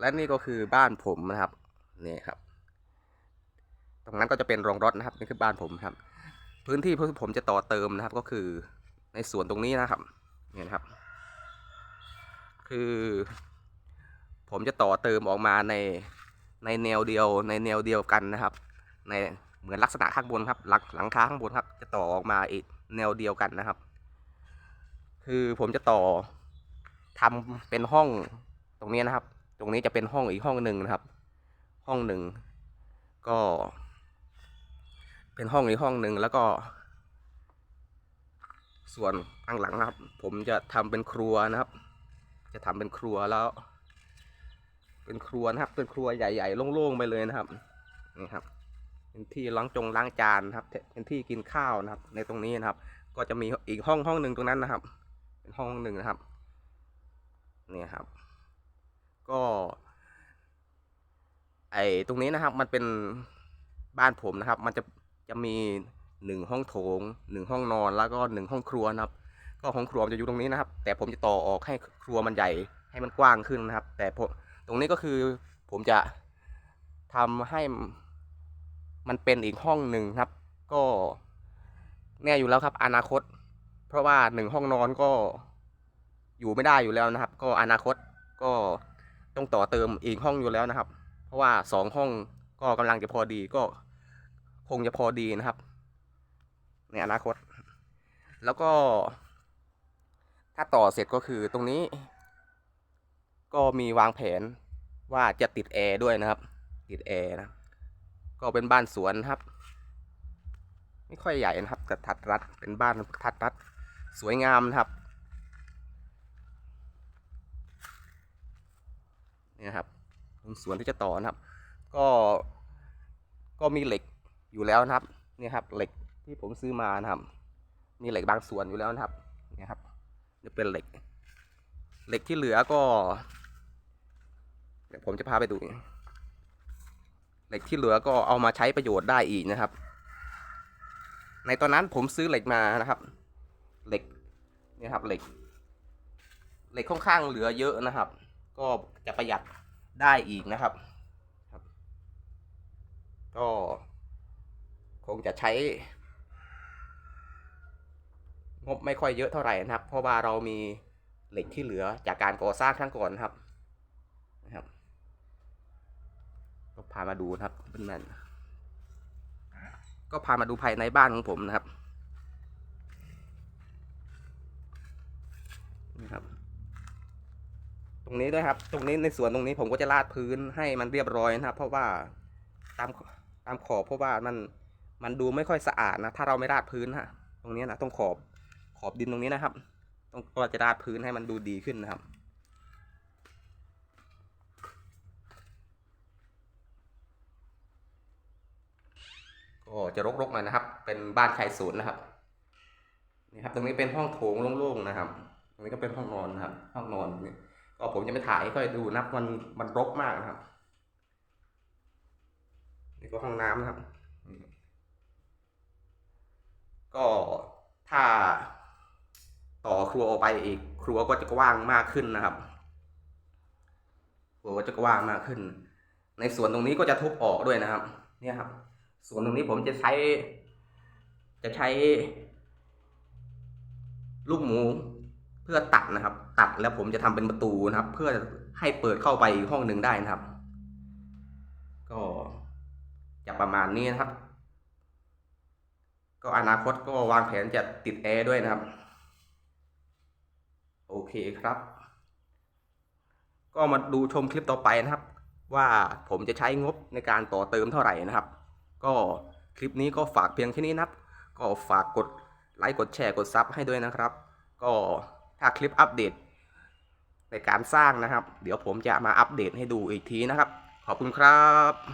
และนี่ก็คือบ้านผมนะครับนี่ครับ ตรงนั้นก็จะเป็นโรงรถนะครับนี่คือบ้านผมครับ พื้นที่ที่ผมจะต่อเติมนะครับ ก็คือในสวนตรงนี้นะครับนี่นะครับ คือ ผมจะต่อเติมออกมาในในแนวเดียว ในแนวเดียวกันนะครับ ในเหมือนลักษณะข้างบนครับหลังหลังคาข้างบนครับ จะต่อออกมาอีกแนวเดียวกันนะครับ คือผมจะต่อทำเป็นห้องตรงนี้นะครับ ตรงนี้จะเป็นห้องอีกห้องหนึ่งนะครับ ห้องหนึ่งก็ เป็นห้องอีกห้องหนึ่งแล้วก็ ส่วนข้างหลังนะครับ ผมจะทำเป็นครัวนะครับ จะทำเป็นครัวแล้ว เป็นครัวนะครับ เป็นครัวใหญ่ ๆ โล่งๆไปเลยนะครับนี่ครับเป็นที่ล้างจงล้างจานนะครับ เป็นที่กินข้าวนะครับ ในตรงนี้นะครับ ก็จะมีอีกห้องห้องหนึ่งตรงนั้นนะครับ เป็นห้องหนึ่งนะครับนี่ครับ ก็ไอตรงนี้นะครับมันเป็นบ้านผมนะครับ มันจะจะมีหนึ่งห้องโถงหนึ่งห้องนอนแล้วก็หนึ่งห้องครัวนะครับ ก็ห้องครัวจะอยู่ตรงนี้นะครับ แต่ผมจะต่อออกให้ครัวมันใหญ่ให้มันกว้างขึ้นนะครับ แต่ผมตรงนี้ก็คือผมจะทำให้มันเป็นอีกห้องหนึ่งครับ ก็แน่อยู่แล้วครับ อนาคต เพราะว่าหนึ่งห้องนอนก็อยู่ไม่ได้อยู่แล้วนะครับ ก็อนาคตก็ ต้องต่อเติมอีกห้องอยู่แล้วนะครับ เพราะว่าสองห้องก็กำลังจะพอดีก็คงจะพอดีนะครับ ในอนาคต แล้วก็ ถ้าต่อเสร็จก็คือตรงนี้ ก็มีวางแผนว่าจะติดแอร์ด้วยนะครับ ติดแอร์นะ ก็เป็นบ้านสวนครับ ไม่ค่อยใหญ่นะครับแต่ทัดรัดเป็นบ้านทัดรัด สวยงามนะครับ นี่นะครับตรงสวนที่จะต่อนะครับ ก็ก็มีเหล็กอยู่แล้วนะครับนี่ครับเหล็กที่ผมซื้อมานะครับ มีเหล็กบางส่วนอยู่แล้วนะครับนี่ครับจะเป็นเหล็ก เหล็กที่เหลือก็เดี๋ยวผมจะพาไปดู เหล็กที่เหลือก็เอามาใช้ประโยชน์ได้อีกนะครับ ในตอนนั้นผมซื้อเหล็กมานะครับ เหล็กนี่ครับเหล็ก เหล็กค่อนข้างเหลือเยอะนะครับ ก็จะประหยัดได้อีกนะครับครับ ก็คงจะใช้ งบไม่ค่อยเยอะเท่าไหร่นะครับ เพราะว่าเรามีเหล็กที่เหลือจากการก่อสร้างครั้งก่อนนะครับนะครับก็พามาดูนะครับเพื่อนๆก็พามาดูภายในบ้านของผมนะครับนี่ครับ ตรงนี้ด้วยครับ ตรงนี้ในสวนตรงนี้ผมก็จะลาดพื้นให้มันเรียบร้อยนะครับ เพราะว่าตามตามขอบเพราะว่ามันมันดูไม่ค่อยสะอาดนะ ถ้าเราไม่ราดพื้นฮะ ตรงนี้นะตรงขอบขอบดินตรงนี้นะครับต้องก็จะราดพื้นให้มันดูดีขึ้นนะครับก็จะรกๆหน่อยนะครับ เป็นบ้านชายสวนนะครับนี่ครับ ตรงนี้เป็นห้องโถงโล่งๆนะครับ ตรงนี้ก็เป็นห้องนอนนะครับ ห้องนอนนี่ ก็ผมจะไม่ถ่ายให้ค่อยดูนับมันมันรกมากนะครับ นี่ก็ห้องน้ำนะครับ ก็ถ้าต่อครัวออกไปอีก ครัวก็จะกว้างมากขึ้นนะครับครัวก็จะกว้างมากขึ้น ในส่วนตรงนี้ก็จะทุบออกด้วยนะครับ เนี่ยครับ ส่วนตรงนี้ผมจะใช้ จะใช้ ลูกหมู พื่อตัดนะครับ ตัดแล้วผมจะทำเป็นประตูนะครับ เพื่อให้เปิดเข้าไปอีกห้องหนึ่งได้นะครับ ก็จะประมาณนี้นะครับ ก็อนาคตก็วางแผนจะติดแอร์ด้วยนะครับ โอเคครับ ก็มาดูชมคลิปต่อไปนะครับ ว่าผมจะใช้งบในการต่อเติมเท่าไหร่นะครับ ก็คลิปนี้ก็ฝากเพียงแค่นี้นะครับ ก็ฝากกดไลค์กดแชร์กดซับให้ด้วยนะครับ ก็ ถ้าคลิปอัปเดต ในการสร้างนะครับ เดี๋ยวผมจะมาอัปเดตให้ดูอีกทีนะครับ ขอบคุณครับ